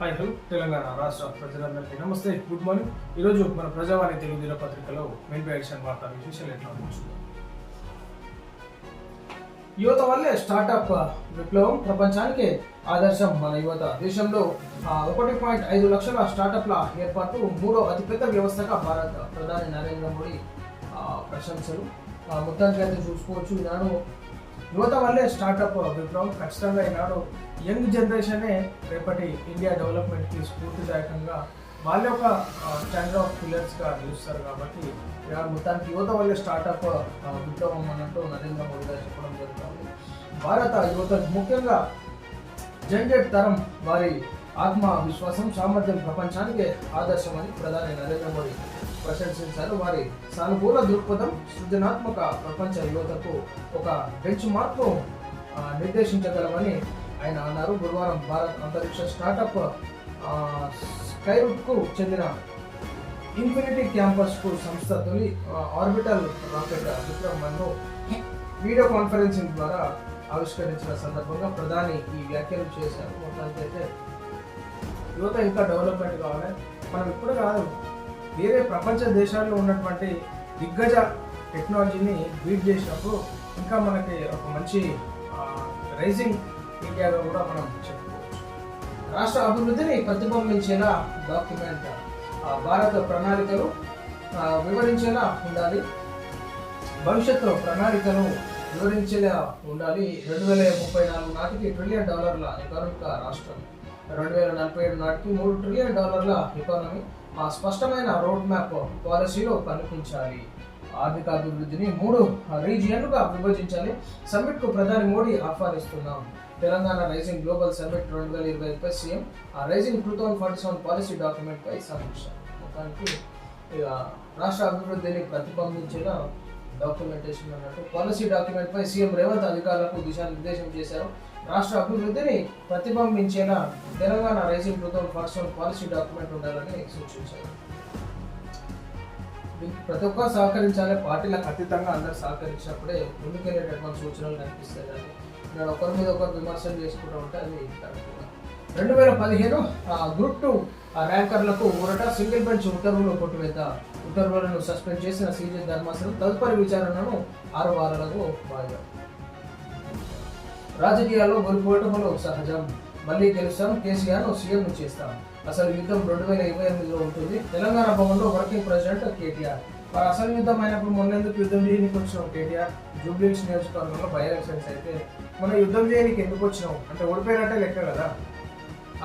Hi hello Telangana రాష్ట్ర ప్రజలందరికీ నమస్తే గుడ్ మార్నింగ్. ఈరోజు మన ప్రజావాణి తెలుగు దినపత్రికలో మెయిన్ ఎడిషన్ వార్తా విశేషాలు ఎట్లా యువత వల్లే స్టార్టప్ విప్లవం ప్రపంచానికి ఆదర్శం మన యువత. దేశంలో ఒకటి పాయింట్ ఐదు లక్షల స్టార్టప్ల ఏర్పాటు మూడో అతిపెద్ద వ్యవస్థగా భారత ప్రధాని నరేంద్ర మోడీ ప్రశంసలు. మొత్తానికి అయితే చూసుకోవచ్చు. నేను యువత వల్లే స్టార్టప్ విప్లవం ఖచ్చితంగా ఈనాడు యంగ్ జనరేషనే రేపటి ఇండియా డెవలప్మెంట్కి స్ఫూర్తిదాయకంగా వాళ్ళ యొక్క స్టాండ్ ఆఫ్ పిల్లర్స్గా నిలుస్తారు కాబట్టి ఇలా మొత్తానికి యువత వల్లే స్టార్టప్ విప్లవం అన్నట్టు నరేంద్ర మోడీ గారు చెప్పడం జరుగుతుంది. భారత యువత ముఖ్యంగా జంజెట్ తరం వారి ఆత్మ విశ్వాసం సామర్థ్యం ప్రపంచానికి ఆదర్శమని ప్రధాని నరేంద్ర మోడీ ప్రశంసించారు. వారి సానుకూల దృక్పథం సృజనాత్మక ప్రపంచ యువతకు ఒక బెంచ్ మార్క్ను నిర్దేశించగలమని ఆయన అన్నారు. గురువారం భారత్ అంతరిక్ష స్టార్టప్ స్కైరూట్కు చెందిన ఇన్ఫినిటీ క్యాంపస్కు సంస్థ తొలి ఆర్బిటల్ రాకెట్ విక్రమ్ వన్ను వీడియో కాన్ఫరెన్సింగ్ ద్వారా ఆవిష్కరించిన సందర్భంగా ప్రధాని ఈ వ్యాఖ్యలు చేశారు. మొత్తానికి అయితే యువత ఇంకా డెవలప్మెంట్ కావాలి. మనం ఇప్పుడు కాదు. వేరే ప్రపంచ దేశాల్లో ఉన్నటువంటి దిగ్గజ టెక్నాలజీని బీట్ చేసినప్పుడు ఇంకా మనకి ఒక మంచి రైజింగ్ ఇండియాగా కూడా మనం చెప్పుకోవచ్చు. రాష్ట్ర అభివృద్ధిని ప్రతిబింబించేలా డాక్యుమెంట్ భారత ప్రణాళికలు వివరించేలా ఉండాలి. భవిష్యత్తులో ప్రణాళికను వివరించేలా ఉండాలి. రెండు వేల ముప్పై నాలుగు నాటికి ట్రిలియన్ డాలర్ల ఎకానమిక రాష్ట్రం. రెండు వేల నలభై ఏడు నాటికి మూడు ట్రిలియన్ డాలర్ల ఎకానమీ ఆ స్పష్టమైన రోడ్ మ్యాప్ పాలసీలో కనిపించాలి. ఆర్థిక అభివృద్ధిని మూడు రీజియన్లుగా విభజించాలి. సమ్మిట్కు ప్రధాని మోడీ ఆహ్వానిస్తున్నాం. తెలంగాణ రైజింగ్ గ్లోబల్ సమ్మిట్ రెండు వేల ఇరవై ఐదుపై సీఎం ఆ rising two thousand forty seven policy document పై సమీక్ష. మొత్తానికి ఇక రాష్ట్ర అభివృద్ధిని ప్రతిబంబించిన డాక్యుమెంటేషన్ అన్నట్టు పాలసీ డాక్యుమెంట్ పై సీఎం రేవంత్ అధికారులకు దిశానిర్దేశం చేశారు. రాష్ట్ర అభివృద్ధిని ప్రతిబింబించేలా Telangana rising two thousand policy document ఉండాలని సూచించారు. ప్రతి ఒక్కరు సహకరించాలి పార్టీలకు అతీతంగా అందరు సహకరించినప్పుడే ముందుకెళ్ళేటటువంటి సూచనలు కనిపిస్తాయి కానీ నేను ఒకరి మీద ఒకరు విమర్శలు చేసుకుంటూ ఉంటే అది రెండు వేల పదిహేను గ్రూప్ టూ ర్యాంకర్లకు ఊరట సింగిల్ బెంచ్ ఉత్తర్వులు కొట్టివేత ఉత్తర్వులను సస్పెండ్ చేసిన సీజే ధర్మాసనం తదుపరి విచారణను ఆరు వారాలకు వాయిదా. రాజకీయాల్లో గొలుపోవటములు సహజం. మళ్ళీ గెలుస్తాం కేసీఆర్ సీఎం చేస్తాం. అసలు యుద్ధం రెండు వేల ఇరవై ఎనిమిదిలో ఉంటుంది. తెలంగాణ భవన్లో వర్కింగ్ ప్రెసిడెంట్ కేటీఆర్. మరి అసలు యుద్ధం అయినప్పుడు మొన్నెందుకు యుద్ధం చేయడానికి వచ్చినాం కేటీఆర్? జూబ్లీస్ నియోజకవర్గంలో బై ఎలక్షన్స్ అయితే. మనం యుద్ధం చేయడానికి ఎందుకు వచ్చినావు? అంటే ఓడిపోయినట్టే లెక్క కదా.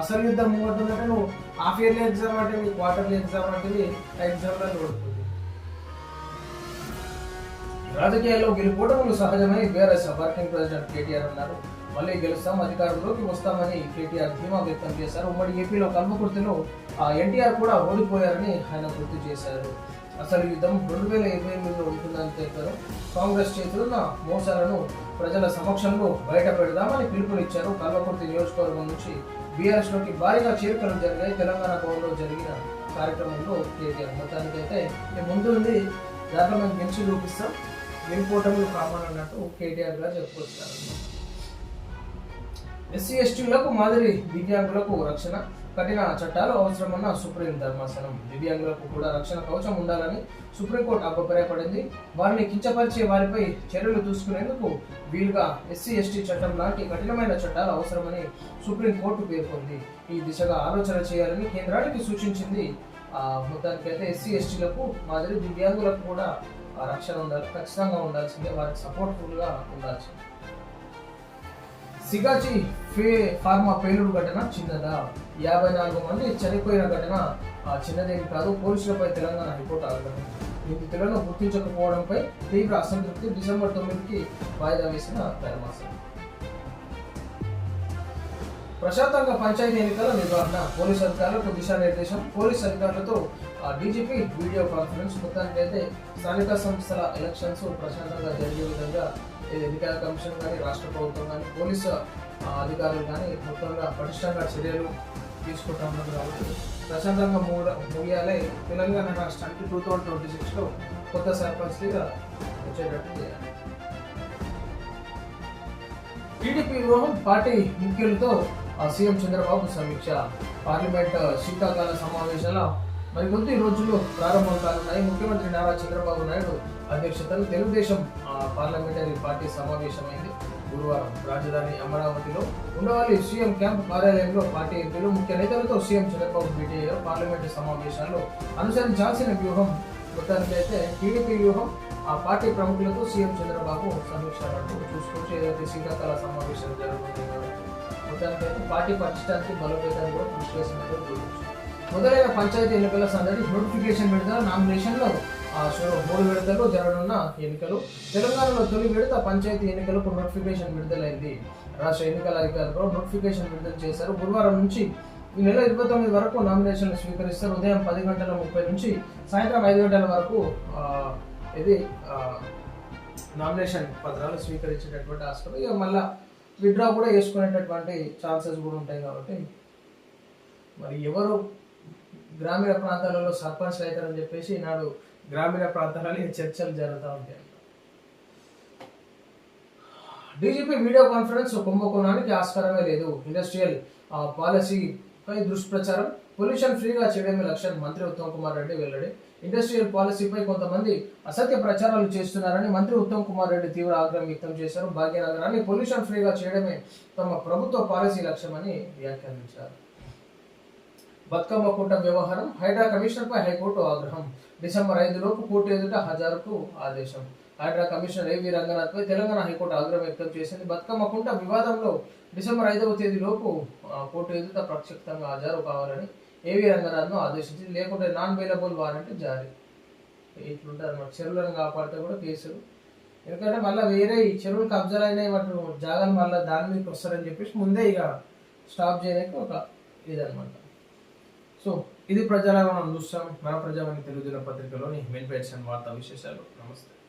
అసలు యుద్ధం మూడుందంటే నువ్వు హాఫ్ ఇయర్లీ ఎగ్జామ్ అంటే నీ క్వార్టర్లీ ఎగ్జామ్ అంటే ఎగ్జామ్లో ఓడిపోయి రాజకీయాల్లో గెలుపోవటములు సహజమని బీఆర్ఎస్ వర్కింగ్ ప్రెసిడెంట్ కేటీఆర్ అన్నారు మళ్ళీ గెలుస్తాం అధికారంలోకి వస్తామని కేటీఆర్ ధీమా వ్యక్తం చేశారు. ఉమ్మడి ఏపీలో కల్వకుర్తిలో ఆ ఎన్టీఆర్ కూడా ఓడిపోయారని ఆయన గుర్తు చేశారు. అసలు యుద్ధం రెండు వేల ఇరవై ఎనిమిదిలో ఉంటుందని తెలిపారు. కాంగ్రెస్ చేతులున్న మోసాలను ప్రజల సమక్షంలో బయట పెడదామని పిలుపునిచ్చారు. కల్వకుర్తి నియోజకవర్గం నుంచి బీఆర్ఎస్లోకి భారీగా చేరికలు జరిగాయి. తెలంగాణ భవన్లో జరిగిన కార్యక్రమంలో కేటీఆర్ మొత్తానికైతే ముందు ఉంది దాంట్లో మేము గెలిచి చూపిస్తాం. గెలిపోవటములు కామన్ అన్నట్టు కేటీఆర్ గారు చెప్పుకొచ్చారు. ఎస్సీ ఎస్టీలకు మాదిరి దివ్యాంగులకు రక్షణ కఠిన చట్టాలు అవసరమన్న సుప్రీం ధర్మాసనం. దివ్యాంగులకు కూడా రక్షణ కవచం ఉండాలని సుప్రీంకోర్టు అభిప్రాయపడింది. వారిని కించపరిచే వారిపై చర్యలు తీసుకునేందుకు వీలుగా ఎస్సీ ఎస్టీ చట్టం లాంటి కఠినమైన చట్టాలు అవసరమని సుప్రీంకోర్టు పేర్కొంది. ఈ దిశగా ఆలోచన చేయాలని కేంద్రానికి సూచించింది. ఆ, మొత్తానికైతే ఎస్సీ ఎస్టీలకు మాదిరి దివ్యాంగులకు కూడా ఆ రక్షణ ఉండాలి ఖచ్చితంగా ఉండాల్సిందే వారికి సపోర్ట్ఫుల్గా ఉండాల్సిందే. సిగాచి ఫే ఫార్మా పేలుడు ఘటన చిన్నదా? యాభై నాలుగు మంది చనిపోయిన ఘటన ఆ, చిన్నదేమి కాదు పోలీసులపై తెలంగాణ హైకోర్టు ఆగ్రహం నిందితులను గుర్తించకపోవడంపై తీవ్ర అసంతృప్తి డిసెంబర్ తొమ్మిదికి వాయిదా వేసిన ధర్మాసనం. ప్రశాంతంగా పంచాయతీ ఎన్నికల నిర్వహణ పోలీస్ అధికారులకు దిశానిర్దేశం పోలీస్ అధికారులతో ఆ, డీజీపీ వీడియో కాన్ఫరెన్స్. మొత్తానికి అయితే స్థానిక సంస్థల ఎలక్షన్స్ ప్రశాంతంగా జరిగే విధంగా ఎన్నికల కమిషన్ కానీ రాష్ట్ర ప్రభుత్వం కానీ పోలీసు అధికారులు కానీ మొత్తంగా పటిష్టంగా చర్యలు తీసుకుంటా ఉన్నారు కాబట్టి ప్రశాంతంగా మూడ ముగియాలే. తెలంగాణ రాష్ట్రానికి టూ థౌజండ్ ట్వంటీ సిక్స్లో కొత్త సర్పంచ్గా వచ్చేటట్టు చేయాలి. టీడీపీ వ్యూహం పార్టీ ముఖ్యులతో సీఎం చంద్రబాబు సమీక్ష. పార్లమెంట్ శీతాకాల సమావేశాల మరి కొద్ది రోజుల్లో ప్రారంభం కానున్నాయి. ముఖ్యమంత్రి నారా చంద్రబాబు నాయుడు అధ్యక్షతను తెలుగుదేశం పార్లమెంటరీ పార్టీ సమావేశమైంది. గురువారం రాజధాని అమరావతిలో ఉండవాలి సీఎం క్యాంప్ కార్యాలయంలో పార్టీ ఎంపీలు ముఖ్య నేతలతో సీఎం చంద్రబాబు భేటీ అయ్యారు పార్లమెంటు సమావేశాల్లో అనుసరించాల్సిన వ్యూహం మొత్తానికి అయితే టీడీపీ వ్యూహం ఆ పార్టీ ప్రముఖులతో సీఎం చంద్రబాబు సమీక్ష చూసుకొచ్చి ఏదైతే శీతాకాల సమావేశాలు జరుగుతుంది. కాబట్టి పార్టీ పటిష్టానికి బలోపేతాన్ని కూడా కృషి చేసినట్టు చూడవచ్చు మొదలైన పంచాయతీ ఎన్నికల సందడి నోటిఫికేషన్ విడుదల నామినేషన్లో మూడు విడతలు జరగనున్న ఎన్నికలు. తెలంగాణలో తొలి విడత పంచాయతీ ఎన్నికలకు నోటిఫికేషన్ విడుదలైంది. రాష్ట్ర ఎన్నికల అధికారులు నోటిఫికేషన్ విడుదల చేశారు. గురువారం నుంచి ఈ నెల ఇరవై తొమ్మిది వరకు నామినేషన్లు స్వీకరిస్తారు. ఉదయం పది గంటల ముప్పై నుంచి సాయంత్రం ఐదు గంటల వరకు ఇది నామినేషన్ పత్రాలు స్వీకరించేటటువంటి ఆస్కారం. ఇక మళ్ళీ విత్డ్రా కూడా చేసుకునేటటువంటి ఛాన్సెస్ కూడా ఉంటాయి కాబట్టి మరి ఎవరు గ్రామీణ ప్రాంతాలలో సర్పంచ్ అవుతారని చెప్పేసి ఈనాడు గ్రామీణ ప్రాంతాలలో చర్చలు జరుగుతూ ఉంటాయి. డీజీపీ వీడియో కాన్ఫరెన్స్ కుంభకోణానికి ఆస్కారమే లేదు. ఇండస్ట్రియల్ ఆ, పై దుష్ప్రచారం పొల్యూషన్ ఫ్రీగా చేయడమే లక్ష్యం మంత్రి ఉత్తమ్ కుమార్ రెడ్డి వెల్లడి. ఇండస్ట్రియల్ పాలసీపై కొంతమంది అసత్య ప్రచారాలు చేస్తున్నారని మంత్రి ఉత్తమ్ కుమార్ రెడ్డి తీవ్ర ఆగ్రహం వ్యక్తం చేశారు. భాగ్యనగరాన్ని పొల్యూషన్ ఫ్రీగా చేయడమే తమ ప్రభుత్వ పాలసీ లక్ష్యమని వ్యాఖ్యానించారు. బతుకమ్మ కూట వ్యవహారం హైడ్రా కమిషనర్ పై హైకోర్టు ఆగ్రహం. డిసెంబర్ ఐదు లోపు కోర్టు ఎదుట హజారుకు ఆదేశం. హైడ్రా కమిషనర్ ఏవి రంగనాథ్ పై తెలంగాణ హైకోర్టు ఆగ్రహం వ్యక్తం చేసింది. బతుకమ్మ కుంట వివాదంలో డిసెంబర్ ఐదవ తేదీ లోపు ఆ, కోర్టు ఎదుట ప్రక్షిప్తంగా హాజరు కావాలని ఏవి రంగనాథ్ను ఆదేశించింది. లేకుంటే నాన్ బెయిలబుల్ వారెంట్ జారీ. ఇట్లుంటారు అన్నమాట చెరువులను కాపాడితే కూడా కేసులు. ఎందుకంటే మళ్ళీ వేరే ఈ చెరువులు కబ్జాలు అయినాయి వాటి జాగాలు మళ్ళీ దాని మీదకి వస్తారని చెప్పేసి ముందే ఇక స్టాప్ చేయడానికి ఒక ఇదనమాట సో ఇది ప్రజల మనం చూస్తాం. మన ప్రజావాణి తెలుగు పత్రికలోని మెయిన్ పేజ్ వార్తా విశేషాలు. నమస్తే.